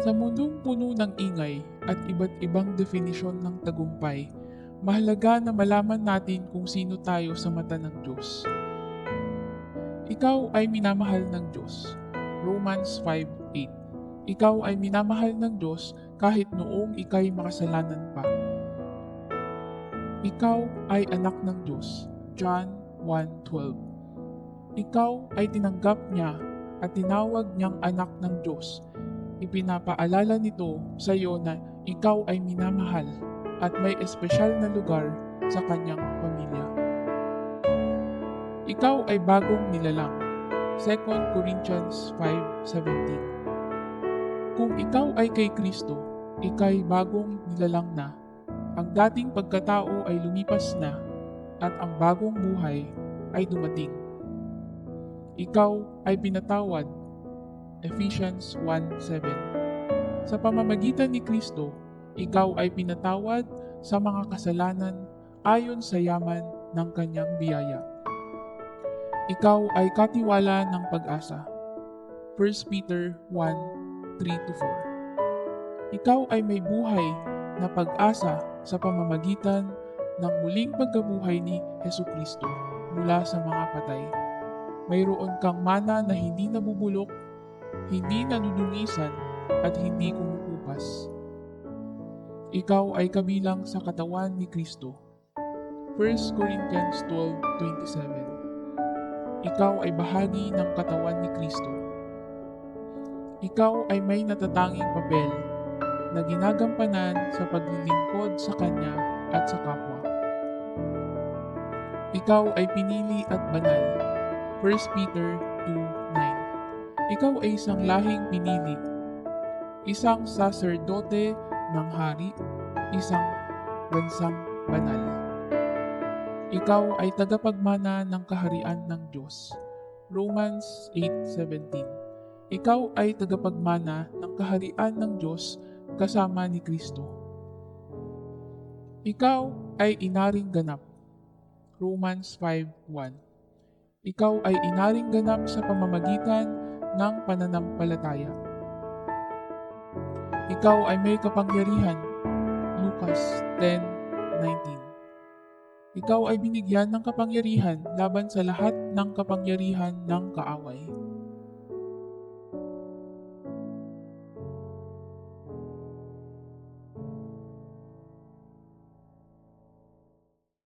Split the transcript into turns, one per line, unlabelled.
Sa mundong puno ng ingay at iba't ibang definisyon ng tagumpay, mahalaga na malaman natin kung sino tayo sa mata ng Diyos. Ikaw ay minamahal ng Diyos. Romans 5.8 Ikaw ay minamahal ng Diyos kahit noong ikay makasalanan pa. Ikaw ay anak ng Diyos. John 1.12 Ikaw ay tinanggap niya at tinawag niyang anak ng Diyos ipinapaalala nito sa iyo na ikaw ay minamahal at may espesyal na lugar sa kanyang pamilya. Ikaw ay bagong nilalang. 2 Corinthians 5.17 Kung ikaw ay kay Kristo, ikay bagong nilalang na. Ang dating pagkatao ay lumipas na at ang bagong buhay ay dumating. Ikaw ay pinatawad Ephesians 1.7 Sa pamamagitan ni Kristo, ikaw ay pinatawad sa mga kasalanan ayon sa yaman ng kanyang biyaya. Ikaw ay katiwala ng pag-asa. 1 Peter 1.3-4 Ikaw ay may buhay na pag-asa sa pamamagitan ng muling pagkabuhay ni Heso Kristo mula sa mga patay. Mayroon kang mana na hindi nabubulok hindi nadudungisan at hindi kumukupas. Ikaw ay kabilang sa katawan ni Kristo. 1 Corinthians 12.27 Ikaw ay bahagi ng katawan ni Kristo. Ikaw ay may natatanging papel na ginagampanan sa paglilingkod sa Kanya at sa kapwa. Ikaw ay pinili at banal. 1 Peter 2.9 ikaw ay isang lahing pinili, isang saserdote ng hari, isang bansang banal. Ikaw ay tagapagmana ng kaharian ng Diyos. Romans 8.17 Ikaw ay tagapagmana ng kaharian ng Diyos kasama ni Kristo. Ikaw ay inaring ganap. Romans 5.1 Ikaw ay inaring ganap sa pamamagitan ng pananampalataya. Ikaw ay may kapangyarihan. Lucas 10.19 Ikaw ay binigyan ng kapangyarihan laban sa lahat ng kapangyarihan ng kaaway.